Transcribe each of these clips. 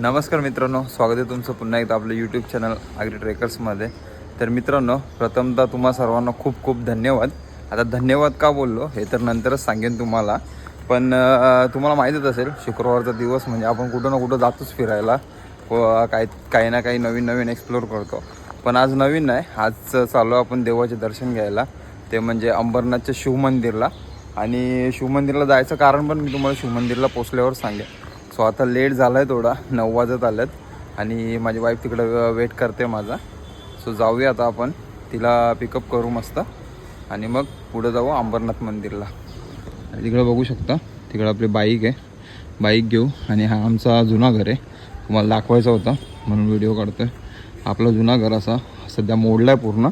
नमस्कार मित्रांनो स्वागत आहे तुमचं पुन्हा एकदा आपलं यूट्यूब चॅनल आग्री ट्रेकर्समध्ये तर मित्रांनो प्रथमतः तुम्हा सर्वांना खूप खूप धन्यवाद. आता धन्यवाद का बोललो हे तर नंतरच सांगेन तुम्हाला. पण तुम्हाला माहीतच असेल शुक्रवारचा दिवस म्हणजे आपण कुठं ना कुठं जातोच फिरायला. व काही काही ना काही नवीन नवीन एक्सप्लोअर करतो. पण आज नवीन नाही आज चालू आहे आपण देवाचे दर्शन घ्यायला. ते म्हणजे अंबरनाथच्या शिवमंदिरला आणि शिवमंदिरला जायचं कारण पण मी तुम्हाला शिवमंदिरला पोचल्यावर सांगेन. सो आता लेट झाला आहे थोडा नऊ वाजत आल्यात आणि माझी वाईफ तिकडं वेट करते माझा. सो जाऊया आता आपण. तिला पिकअप करू मस्त. आणि मग पुढं जाऊ अंबरनाथ मंदिरला. आणि तिकडं बघू शकता तिकडं आपली बाईक आहे. बाईक घेऊ. आणि हा आमचा जुना घर आहे. तुम्हाला दाखवायचा होता म्हणून व्हिडिओ काढतो आहे आपला जुना घर असा सध्या मोडला आहे पूर्ण.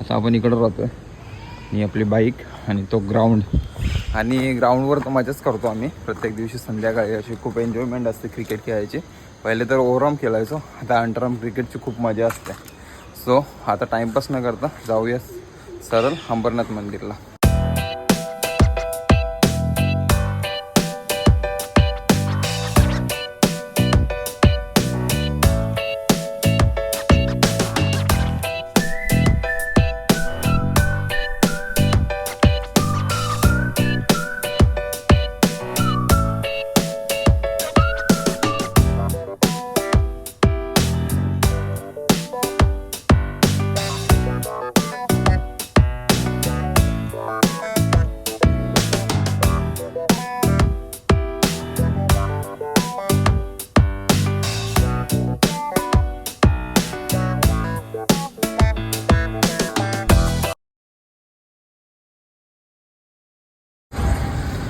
आता आपण इकडं राहतो आहे आणि आपली बाईक आणि तो ग्राउंड आणि ग्राउंडवर तर मजाच करतो आम्ही. प्रत्येक दिवशी संध्याकाळी अशी खूप एन्जॉयमेंट असते क्रिकेट खेळायची. पहिले तर ओव्हरआर्म खेळायचो. आता अंडरआर्म क्रिकेटची खूप मजा असते. सो आता टाईमपास न करता जाऊया सरळ अंबरनाथ मंदिरला.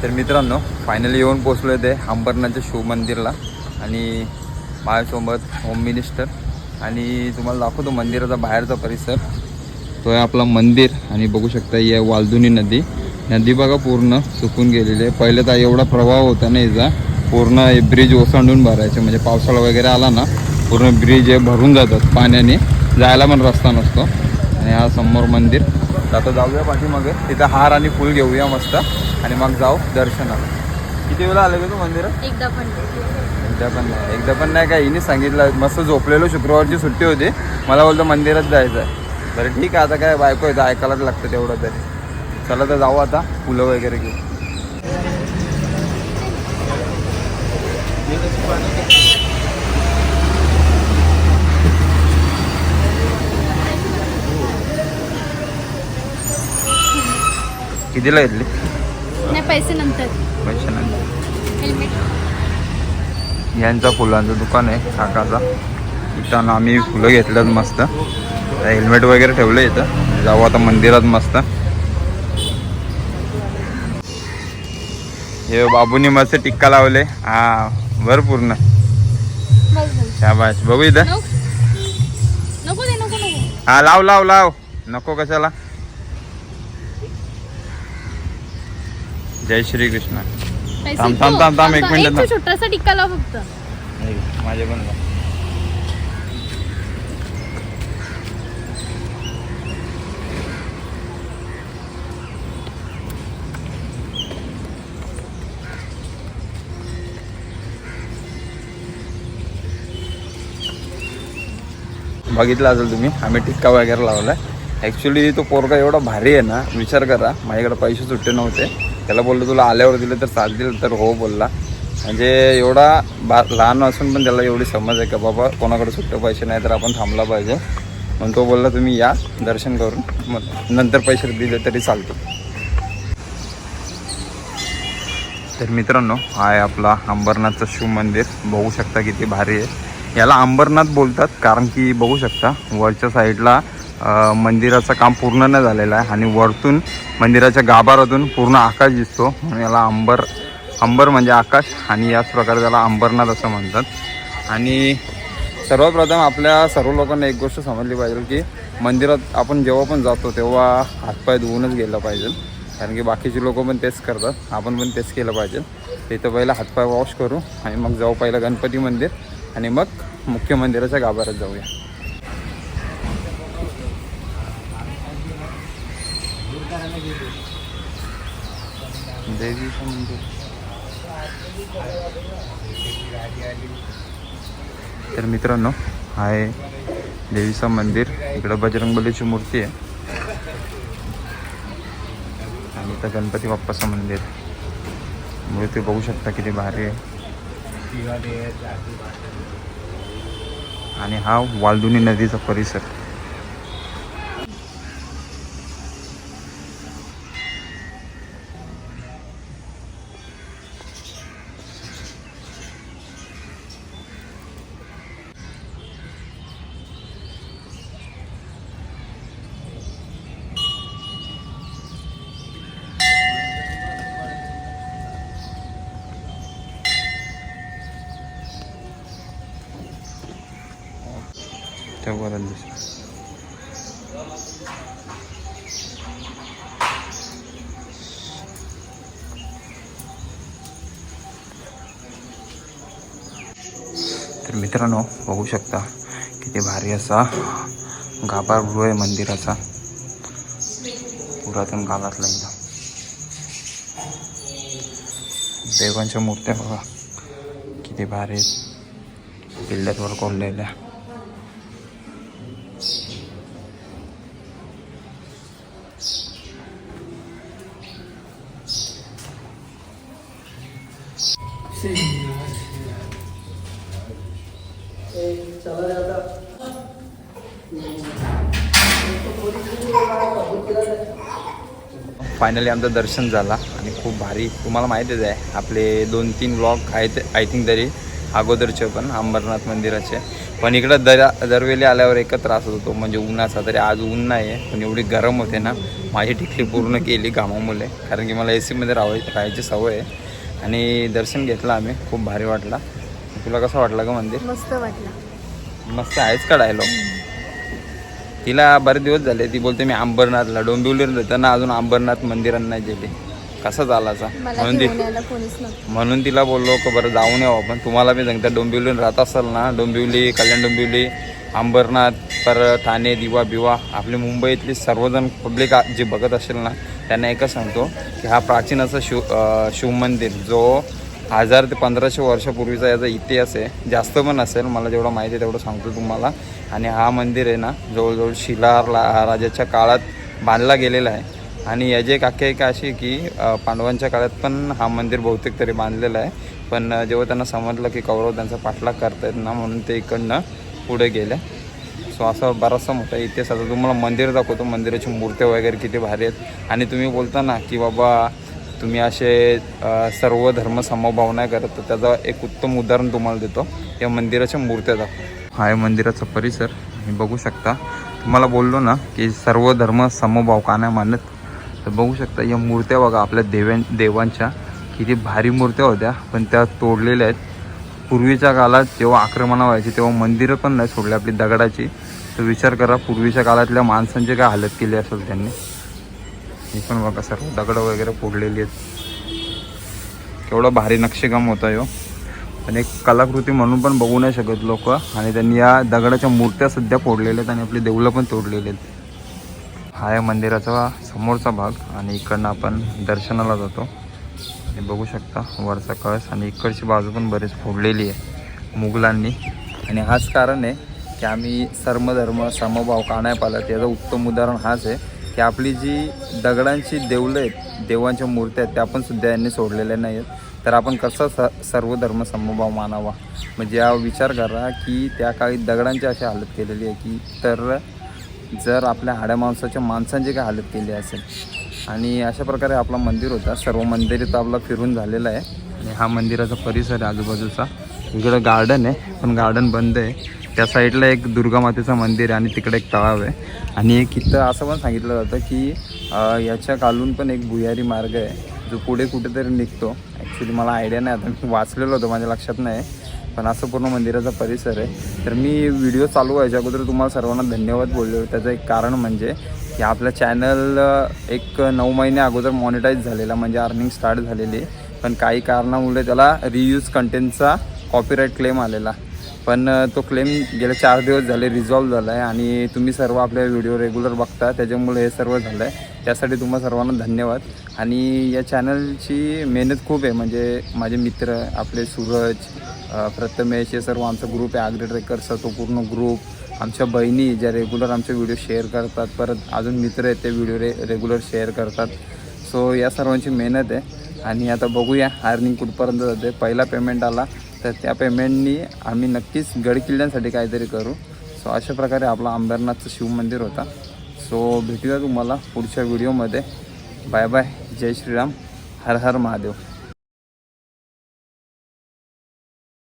तर मित्रांनो फायनली येऊन पोचलो आहे ते अंबरनाथच्या शिव मंदिरला आणि माझ्यासोबत होम मिनिस्टर आणि तुम्हाला दाखवतो मंदिराचा बाहेरचा परिसर. तो आहे आपला मंदिर आणि बघू शकता ही आहे वालधुनी नदी. नदी बघा पूर्ण सुकून गेलेली आहे. पहिले तर एवढा प्रवाह होता ना याचा पूर्ण हे ब्रिज ओसंडून भरायचे. म्हणजे पावसाळा वगैरे आला ना पूर्ण ब्रिज हे भरून जातात पाण्याने. जायला पण रस्ता नसतो. आणि हा समोर मंदिर. तर आता जाऊया पाठीमागे. तिथं हार आणि फुल घेऊया मस्त. आणि मग जाऊ दर्शनाला. किती वेळा आले तू मंदिरात? एकदा पण एकदा पण नाही. एकदा पण नाही काय? हिने सांगितलं. मस्त झोपलेलो. शुक्रवारची सुट्टी होती. मला बोलतो मंदिरात जायचं आहे बरं ठीक आहे. आता काय बायको येतं ऐकायलाच लागतं तेवढं तरी. चला तर जाऊ आता. फुलं वगैरे घेऊ. कितीला घेतली? नाही पैसे नंतर. पैसे नाही. हेल्मेट यांचा फुलांचं दुकान आहे काकाचा. इथं आम्ही फुलं घेतल्यात मस्त. हेल्मेट वगैरे ठेवलं इथं. जाऊ आता मंदिरात मस्त. हे बाबूनी मस्त टिक्का लावले. हा भर पूर्ण. शाबाश बघू इथं. नको. नको दे नको नको. हा लाव लाव लाव. नको कशाला. जय श्री कृष्ण थांब, थांब, थांब, थांब, एक मिनिट. छोटासा टिक्का लाव फक्त माझे पण. बघितलं असेल तुम्ही आम्ही टिक्का वगैरे लावलाय ॲक्च्युली तो पोरगा एवढा भारी आहे ना विचार करा माझ्याकडे पैसे सुट्टे नव्हते त्याला बोललो तुला आल्यावर दिलं तर चालतील तर हो बोलला. म्हणजे एवढा बा लहान असून पण त्याला एवढी समज आहे का बाबा कोणाकडे सुट्टे पैसे नाही तर आपण थांबला पाहिजे. म्हणून तो बोलला तुम्ही या दर्शन करून मग नंतर पैसे दिले तरी चालतील. तर मित्रांनो हा आहे आपला अंबरनाथचं शिव मंदिर. बघू शकता किती भारी आहे. याला अंबरनाथ बोलतात कारण की बघू शकता वरच्या साईडला मंदिराचं काम पूर्ण नाही झालेलं आहे आणि वरतून मंदिराच्या गाभारातून पूर्ण आकाश दिसतो. म्हणून याला अंबर अंबर म्हणजे आकाश आणि याच प्रकारे त्याला अंबरनाथ असं म्हणतात. आणि सर्वप्रथम आपल्या सर्व लोकांना एक गोष्ट समजली पाहिजे की मंदिरात आपण जेव्हा पण जातो तेव्हा हातपाय धुवूनच गेलं पाहिजे. कारण की बाकीचे लोक पण तेच करतात. आपण पण तेच केलं पाहिजे. तिथं पहिलं हातपाय वॉश करू आणि मग जाऊ पहिलं गणपती मंदिर आणि मग मुख्य मंदिराच्या गाभाऱ्यात जाऊया. देवीचं मंदिर. तर मित्रांनो हा आहे देवीचं मंदिर. इकडं बजरंगबलीची मूर्ती आहे. आणि इथं गणपती बाप्पाचं मंदिर. मूर्ती बघू शकता किती भारी आहे. आणि हा वालदुनी नदीचा परिसर. तेव्हा दिसत तर मित्रांनो बघू शकता किती भारी असा गाभागृह आहे मंदिराचा. पुरातन काळातला एकदा देवांच्या मूर्त्या बघा. किती भारी आहेत. पिल्ल्यावर फायनली आमचं दर्शन झाला आणि खूप भारी. तुम्हाला माहितीच आहे आपले दोन तीन ब्लॉग आहेत आय थिंक तरी अगोदरचे पण अंबरनाथ मंदिराचे. पण इकडं दरा दरवेळी आल्यावर एकच त्रास होतो म्हणजे उन्हाचा तरी आज ऊन नाही आहे पण एवढी गरम होते ना माझी टिकली पूर्ण केली घामामुळे कारण की मला ए सीमध्ये राहाय राहायची सवय आहे. आणि दर्शन घेतलं आम्ही. खूप भारी वाटला. तुला कसं वाटलं का मंदिर? मस्त वाटलं. मस्त आहेच का डायलॉग तिला बरेच दिवस झाले ती बोलते मी अंबरनाथला डोंबिवलीवर देताना अजून अंबरनाथ मंदिरात नाही गेली. कसा मला म्हणून ती म्हणून तिला बोललो की बरं जाऊन येऊ आपण. तुम्हाला मी सांगता डोंबिवलीवर राहत असाल ना डोंबिवली कल्याण डोंबिवली अंबरनाथ पर ठाणे दिवा बिवा आपली मुंबईतली सर्वजण पब्लिक जे बघत असेल ना त्यांना एकच सांगतो की हा प्राचीन असं शिव शिवमंदिर जो हजार ते पंधराशे वर्षापूर्वीचा याचा इतिहास आहे. जास्त पण असेल मला जेवढं माहिती आहे तेवढं सांगतो तुम्हाला. आणि हा मंदिर आहे ना जवळजवळ शिलार ला- राजाच्या काळात बांधला गेलेला आहे. आणि याची एक आख्यायिका अशी की पांडवांच्या काळात पण हा मंदिर बहुतेक तरी बांधलेला आहे. पण जेव्हा त्यांना समजलं की कौरव त्यांचा पाठलाग करतायत ना म्हणून ते इकडनं पुढे गेल्या. सो असा बराचसा मोठा इतिहास आता तुम्हाला मंदिर दाखवतो. मंदिराची मूर्त्या वगैरे किती भारी आहेत. आणि तुम्ही बोलता ना की बाबा तुम्ही असे सर्व धर्म समभाव नाही करत तर त्याचा एक उत्तम उदाहरण तुम्हाला देतो. या मंदिराच्या मूर्त्या दाखव. हा आहे मंदिराचा परिसर तुम्ही बघू शकता. तुम्हाला बोललो ना की सर्व धर्म समभाव का नाही मानत? तर बघू शकता या मूर्त्या बघा आपल्या देव्यां देवांच्या. किती भारी मूर्त्या होत्या पण त्या तोडलेल्या आहेत. पूर्वीच्या काळात जेव्हा आक्रमणं व्हायची तेव्हा मंदिरं पण नाही सोडली आपली दगडाची. तर विचार करा पूर्वीच्या काळातल्या माणसांची काय हालत केली असेल त्यांनी? हे पण बघा सर्व दगडं वगैरे फोडलेली आहेत. केवढं भारी नक्षीकाम होता यो. पण एक कलाकृती म्हणून पण बघू नाही शकत लोक. आणि त्यांनी या दगडाच्या मूर्त्या सध्या फोडलेल्या आहेत आणि आपली देवलं पण तोडलेली आहेत. हा या मंदिराचा समोरचा भाग आणि इकडनं आपण दर्शनाला जातो. आणि बघू शकता वरचा कळस आणि इकडची बाजू पण बरीच फोडलेली आहे मुघलांनी. आणि हाच कारण आहे की आम्ही सर्मधर्म समभाव का नाही पाळत याचं उत्तम उदाहरण हाच आहे की आपली जी दगडांची देवलं आहेत देवांच्या मूर्त्या आहेत त्या पण सुद्धा यांनी सोडलेल्या नाही आहेत. तर आपण कसं स सर्व धर्म समभाव मानावा? म्हणजे हा विचार करा की त्या काळी दगडांची अशी हालत केलेली आहे की तर जर आपल्या हाड्या माणसाच्या माणसांची काय हालत केली असेल आणि अशा प्रकारे आपला मंदिर होता. सर्व मंदिर तर आपला फिरून झालेला आहे. आणि हा मंदिराचा परिसर आहे आजूबाजूचा. इकडं गार्डन आहे पण गार्डन बंद आहे. त्या साईडला एक दुर्गा मातेचं मंदिर आहे आणि तिकडे एक तळाव आहे. आणि एक इथं असं पण सांगितलं जातं की याच्या खालून पण एक भुयारी मार्ग आहे जो पुढे कुठेतरी निघतो. ॲक्च्युली मला आयडिया नाही आता मी वाचलेलो होतो माझ्या लक्षात नाही. पण असं पूर्ण मंदिराचा परिसर आहे. तर मी व्हिडिओ चालू व्हायच्या अगोदर तुम्हाला सर्वांना धन्यवाद बोललो. त्याचं एक कारण म्हणजे की आपलं चॅनल एक नऊ महिने अगोदर मॉनिटाईज झालेला म्हणजे अर्निंग स्टार्ट झालेली. पण काही कारणामुळे त्याला रियूज कंटेंटचा कॉपीराईट क्लेम आलेला. पण तो क्लेम गेले चार दिवस झाले रिझॉल्व झाला आहे आणि तुम्ही सर्व आपल्या व्हिडिओ रेग्युलर बघता. त्याच्यामुळे हे सर्व झालं आहे त्यासाठी तुम्हा सर्वांना धन्यवाद. आणि या चॅनलची मेहनत खूप आहे. म्हणजे माझे मित्र आपले सूरज प्रथमेश हे सर्व आमचा ग्रुप आहे. आग्रे ट्रेकरचा तो पूर्ण ग्रुप आमच्या बहिणी ज्या रेग्युलर आमचे व्हिडिओ शेअर करतात परत अजून मित्र आहेत ते व्हिडिओ रे रेग्युलर शेअर करतात. सो या सर्वांची मेहनत आहे. आणि आता बघूया अर्निंग कुठपर्यंत जाते. पहिला पेमेंट आला तर त्या पेमेंटनी आम्ही नक्कीच गड किल्ल्यांसाठी काहीतरी करू. सो अशा प्रकारे आपला अंबरनाथचं शिवमंदिर होता. सो भेटूया तुम्हाला पुढच्या व्हिडिओमध्ये बाय बाय जय श्रीराम. हर हर महादेव.